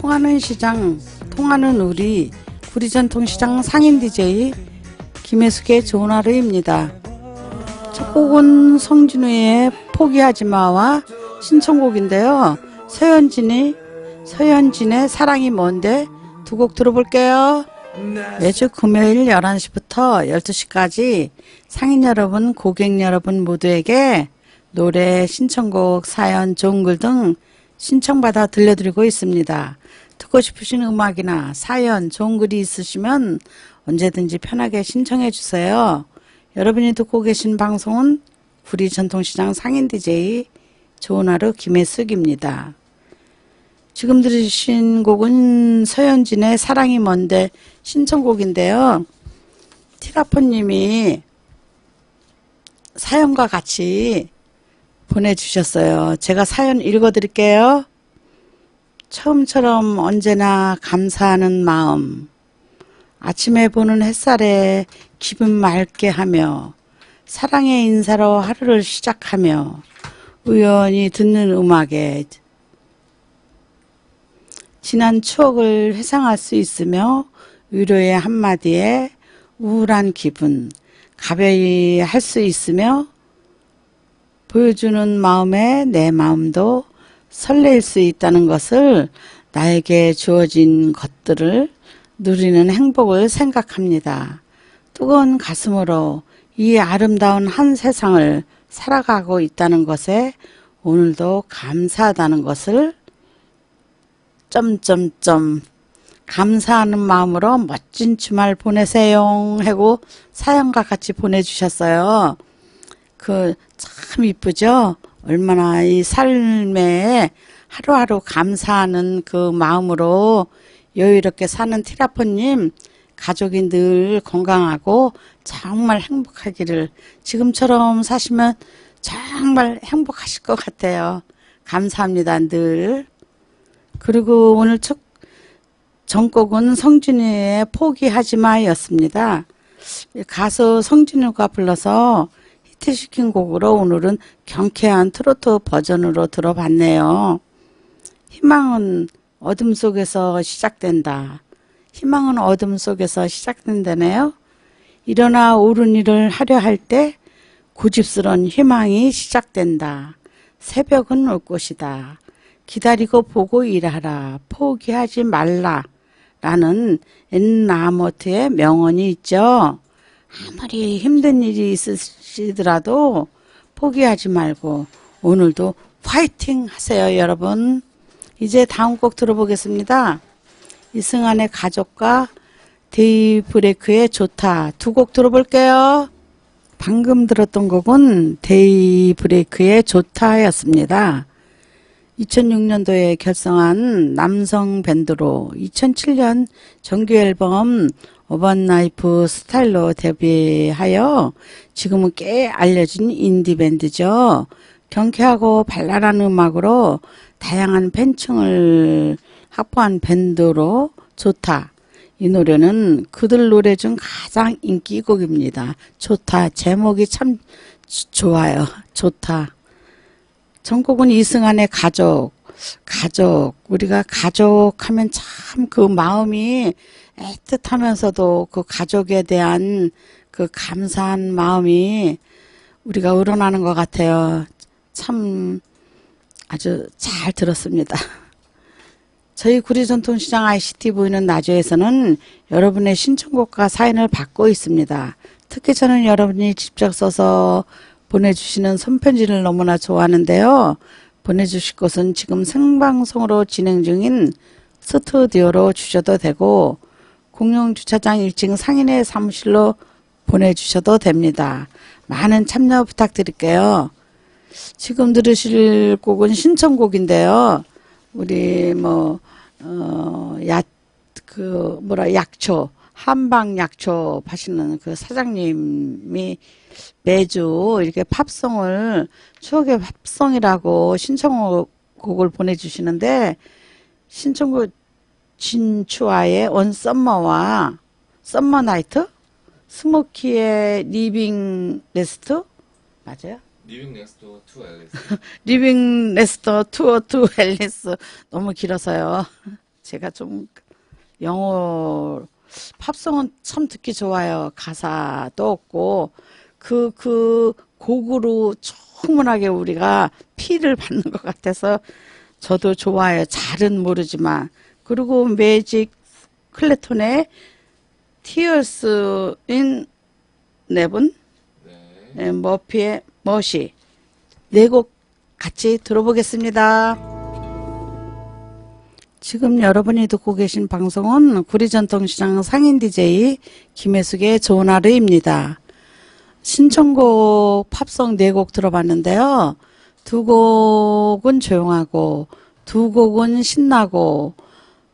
통하는 시장, 통하는 우리, 우리 전통시장 상인 DJ 김혜숙의 좋은 하루입니다. 첫 곡은 성진우의 포기하지 마와 신청곡인데요. 서현진이 서현진의 사랑이 뭔데 두 곡 들어볼게요. 매주 금요일 11시부터 12시까지 상인 여러분, 고객 여러분 모두에게 노래, 신청곡, 사연, 좋은 글 등 신청받아 들려드리고 있습니다. 듣고 싶으신 음악이나 사연, 좋은 글이 있으시면 언제든지 편하게 신청해 주세요. 여러분이 듣고 계신 방송은 구리 전통시장 상인 DJ 좋은 하루 김혜숙입니다. 지금 들으신 곡은 서현진의 사랑이 뭔데 신청곡인데요. 티라포님이 사연과 같이 보내주셨어요. 제가 사연 읽어드릴게요. 처음처럼 언제나 감사하는 마음. 아침에 보는 햇살에 기분 맑게 하며 사랑의 인사로 하루를 시작하며 우연히 듣는 음악에 지난 추억을 회상할 수 있으며 위로의 한마디에 우울한 기분 가벼이 할 수 있으며 보여주는 마음에 내 마음도 설레일 수 있다는 것을 나에게 주어진 것들을 누리는 행복을 생각합니다. 뜨거운 가슴으로 이 아름다운 한 세상을 살아가고 있다는 것에 오늘도 감사하다는 것을 점점점 감사하는 마음으로 멋진 주말 보내세요 하고 사연과 같이 보내주셨어요. 그 참 이쁘죠? 얼마나 이 삶에 하루하루 감사하는 그 마음으로 여유롭게 사는 티라포님 가족이 늘 건강하고 정말 행복하기를 지금처럼 사시면 정말 행복하실 것 같아요. 감사합니다, 늘. 그리고 오늘 첫 전곡은 성진이의 포기하지 마였습니다. 가수 성진우가 불러서 히트시킨 곡으로 오늘은 경쾌한 트로트 버전으로 들어봤네요. 희망은 어둠 속에서 시작된다. 희망은 어둠 속에서 시작된다네요. 일어나 옳은 일을 하려 할 때 고집스런 희망이 시작된다. 새벽은 올 것이다. 기다리고 보고 일하라. 포기하지 말라. 라는 엔나모트의 명언이 있죠. 아무리 힘든 일이 있 으시더라도 포기하지 말고 오늘도 파이팅 하세요, 여러분. 이제 다음 곡 들어보겠습니다. 이승환의 가족과 데이브레이크의 좋다 두 곡 들어볼게요. 방금 들었던 곡은 데이브레이크의 좋다였습니다. 2006년도에 결성한 남성 밴드로 2007년 정규 앨범 어반나이프 스타일로 데뷔하여 지금은 꽤 알려진 인디 밴드죠. 경쾌하고 발랄한 음악으로 다양한 팬층을 확보한 밴드로 좋다. 이 노래는 그들 노래 중 가장 인기곡입니다. 좋다. 제목이 참 좋아요. 좋다. 전곡은 이승환의 가족. 가족. 우리가 가족 하면 참 그 마음이 애틋하면서도 그 가족에 대한 그 감사한 마음이 우리가 우러나는 것 같아요. 참 아주 잘 들었습니다. 저희 구리전통시장 ICT 보이는 나주에서는 여러분의 신청곡과 사연을 받고 있습니다. 특히 저는 여러분이 직접 써서 보내주시는 손편지를 너무나 좋아하는데요. 보내주실 곳은 지금 생방송으로 진행 중인 스튜디오로 주셔도 되고 공용주차장 1층 상인의 사무실로 보내주셔도 됩니다. 많은 참여 부탁드릴게요. 지금 들으실 곡은 신청곡인데요. 우리 뭐, 어, 야, 그, 뭐라, 약초, 한방 약초 파시는 그 사장님이 매주 이렇게 팝송을, 추억의 팝송이라고 신청곡을 보내주시는데, 신청곡 진추아의 온 썸머와 썸머 나이트? 스모키의 리빙 레스트? 맞아요? 리빙 넥스트 투 앨리스 리빙 레스터 투어 투 앨리스 너무 길어서요. 제가 좀 영어 팝송은 참 듣기 좋아요. 가사도 없고 그 그 곡으로 충분하게 우리가 피를 받는 것 같아서 저도 좋아해요. 잘은 모르지만 그리고 매직 클레톤의 Tears in Heaven 네. 네, 머피의 멋이 네곡 같이 들어보겠습니다. 지금 여러분이 듣고 계신 방송은 구리전통시장 상인 DJ 김혜숙의 좋은 하루입니다. 신청곡 팝송 네 곡 들어봤는데요. 두 곡은 조용하고 두 곡은 신나고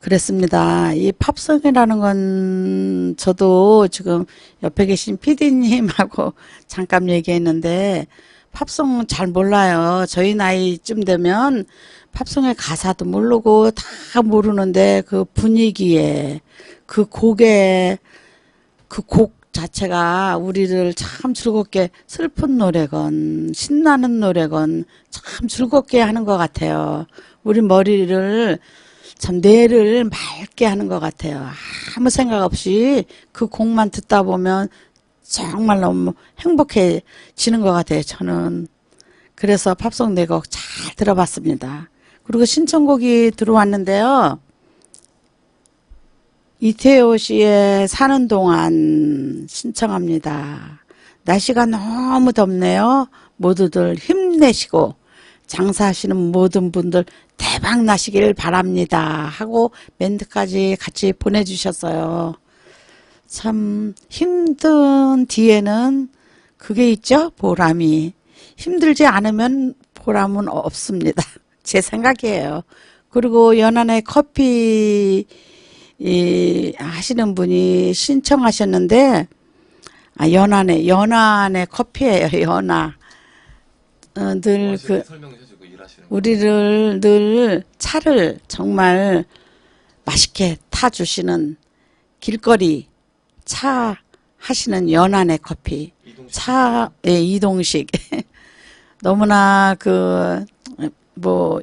그랬습니다. 이 팝송이라는 건 저도 지금 옆에 계신 PD님하고 잠깐 얘기했는데 팝송 잘 몰라요. 저희 나이쯤 되면 팝송의 가사도 모르고 다 모르는데 그 분위기에 그 곡에 그 곡 자체가 우리를 참 즐겁게 슬픈 노래건 신나는 노래건 참 즐겁게 하는 것 같아요. 우리 머리를 참 뇌를 맑게 하는 것 같아요. 아무 생각 없이 그 곡만 듣다 보면 정말 너무 행복해지는 것 같아요. 저는 그래서 팝송 네곡 잘 들어봤습니다. 그리고 신청곡이 들어왔는데요. 이태호 씨의 사는 동안 신청합니다. 날씨가 너무 덥네요. 모두들 힘내시고 장사하시는 모든 분들 대박 나시길 바랍니다. 하고 멘트까지 같이 보내주셨어요. 참 힘든 뒤에는 그게 있죠. 보람이. 힘들지 않으면 보람은 없습니다. 제 생각이에요. 그리고 연안의 커피 이 하시는 분이 신청하셨는데 아 연안의 연안의 커피예요. 연아. 어, 늘그 그. 우리를 늘 차를 정말 맛있게 타 주시는 길거리 차 하시는 연안의 커피. 이동식 차, 예, 이동식. 너무나 그, 뭐,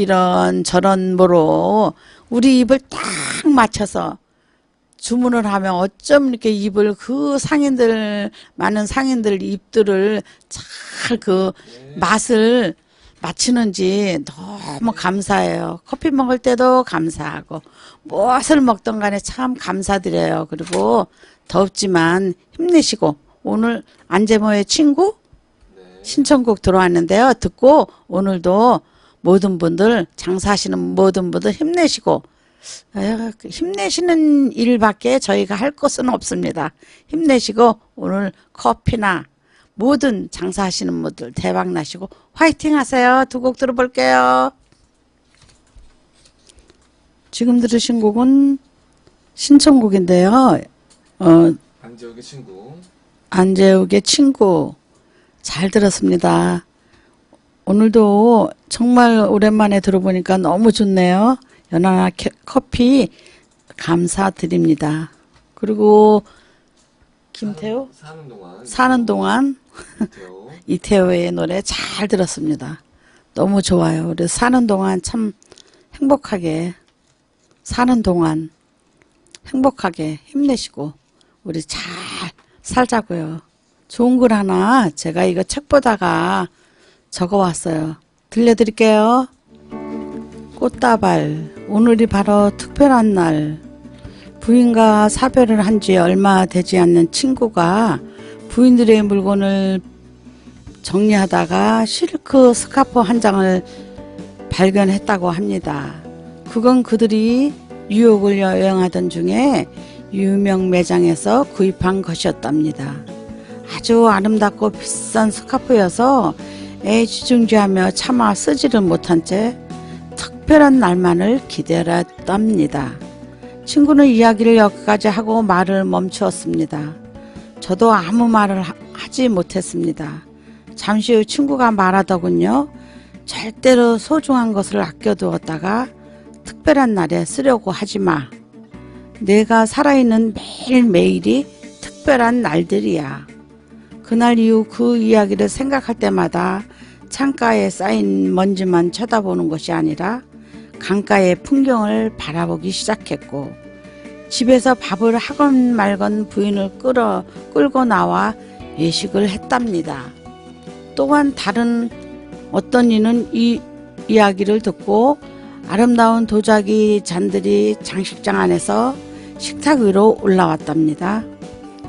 이런 저런 뭐로 우리 입을 딱 맞춰서 주문을 하면 어쩜 이렇게 입을 그 상인들, 많은 상인들 입들을 잘 그 맛을 맞추는지 너무 감사해요. 커피 먹을 때도 감사하고, 무엇을 먹던 간에 참 감사드려요. 그리고 덥지만 힘내시고, 오늘 안재모의 친구 네. 신청곡 들어왔는데요. 듣고 오늘도 모든 분들 장사하시는 모든 분들 힘내시고 에휴, 그 힘내시는 일밖에 저희가 할 것은 없습니다. 힘내시고 오늘 커피나 모든 장사하시는 분들 대박 나시고 화이팅 하세요. 두 곡 들어볼게요. 지금 들으신 곡은 신청곡인데요. 어, 안지혁의 친구. 안재욱의 친구 잘 들었습니다. 오늘도 정말 오랜만에 들어보니까 너무 좋네요. 연하나 캐- 커피 감사드립니다. 그리고 김태호 사는, 동안. 사는 동안 김태호. 이태호의 노래 잘 들었습니다. 너무 좋아요. 우리 사는 동안 참 행복하게 사는 동안 행복하게 힘내시고 우리 잘 살자고요. 좋은 글 하나 제가 이거 책 보다가 적어 왔어요. 들려드릴게요. 꽃다발 오늘이 바로 특별한 날 부인과 사별을 한 지 얼마 되지 않는 친구가 부인들의 물건을 정리하다가 실크 스카프 한 장을 발견했다고 합니다. 그건 그들이 뉴욕을 여행하던 중에 유명 매장에서 구입한 것이었답니다. 아주 아름답고 비싼 스카프여서 애지중지하며 차마 쓰지를 못한 채 특별한 날만을 기다렸답니다. 친구는 이야기를 여기까지 하고 말을 멈추었습니다. 저도 아무 말을 하- 하지 못했습니다. 잠시 후 친구가 말하더군요. 절대로 소중한 것을 아껴두었다가 특별한 날에 쓰려고 하지 마. 내가 살아있는 매일매일이 특별한 날들이야. 그날 이후 그 이야기를 생각할 때마다 창가에 쌓인 먼지만 쳐다보는 것이 아니라 강가의 풍경을 바라보기 시작했고 집에서 밥을 하건 말건 부인을 끌어 끌고 나와 외식을 했답니다. 또한 다른 어떤 이는 이 이야기를 듣고 아름다운 도자기 잔들이 장식장 안에서 식탁 위로 올라왔답니다.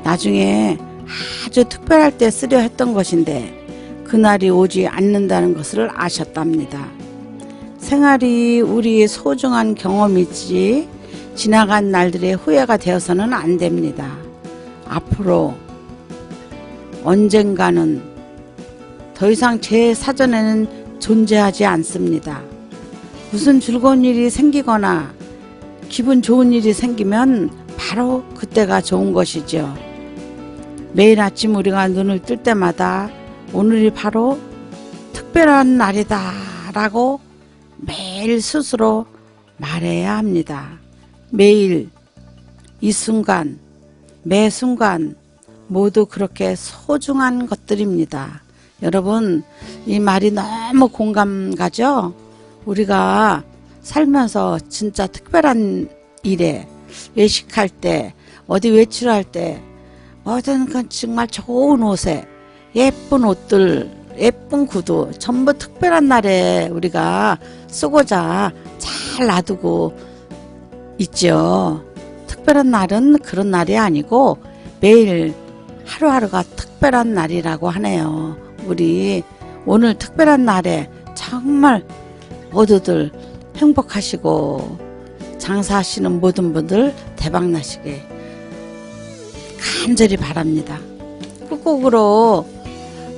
나중에 아주 특별할 때 쓰려 했던 것인데 그날이 오지 않는다는 것을 아셨답니다. 생활이 우리의 소중한 경험이지 지나간 날들의 후회가 되어서는 안 됩니다. 앞으로 언젠가는 더 이상 제 사전에는 존재하지 않습니다. 무슨 즐거운 일이 생기거나 기분 좋은 일이 생기면 바로 그때가 좋은 것이죠. 매일 아침 우리가 눈을 뜰 때마다 오늘이 바로 특별한 날이다 라고 매일 스스로 말해야 합니다. 매일 이 순간 매 순간 모두 그렇게 소중한 것들입니다. 여러분 이 말이 너무 공감 가죠? 우리가 살면서 진짜 특별한 일에 외식할 때 어디 외출할 때 뭐든 그 정말 좋은 옷에 예쁜 옷들 예쁜 구두 전부 특별한 날에 우리가 쓰고자 잘 놔두고 있죠. 특별한 날은 그런 날이 아니고 매일 하루하루가 특별한 날이라고 하네요. 우리 오늘 특별한 날에 정말 모두들 행복하시고 장사하시는 모든 분들 대박 나시게 간절히 바랍니다. 끝곡으로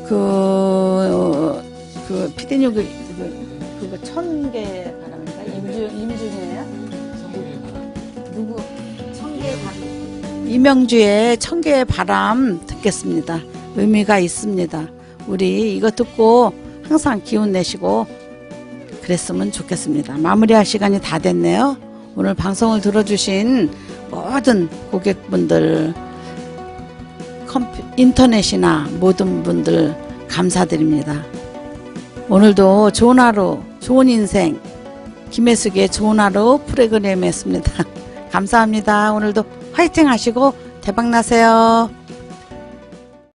그, 그, 피디님 그, 그, 그거 천개 바랍니다. 임주, 임준이에요? 누구? 천개의 바람. 이명주의 천개의 바람 듣겠습니다. 의미가 있습니다. 우리 이거 듣고 항상 기운 내시고 그랬으면 좋겠습니다. 마무리할 시간이 다 됐네요. 오늘 방송을 들어주신 모든 고객분들, 컴퓨, 인터넷이나 모든 분들 감사드립니다. 오늘도 좋은 하루, 좋은 인생, 김혜숙의 좋은 하루 프로그램이었습니다. 감사합니다. 오늘도 화이팅 하시고 대박 나세요.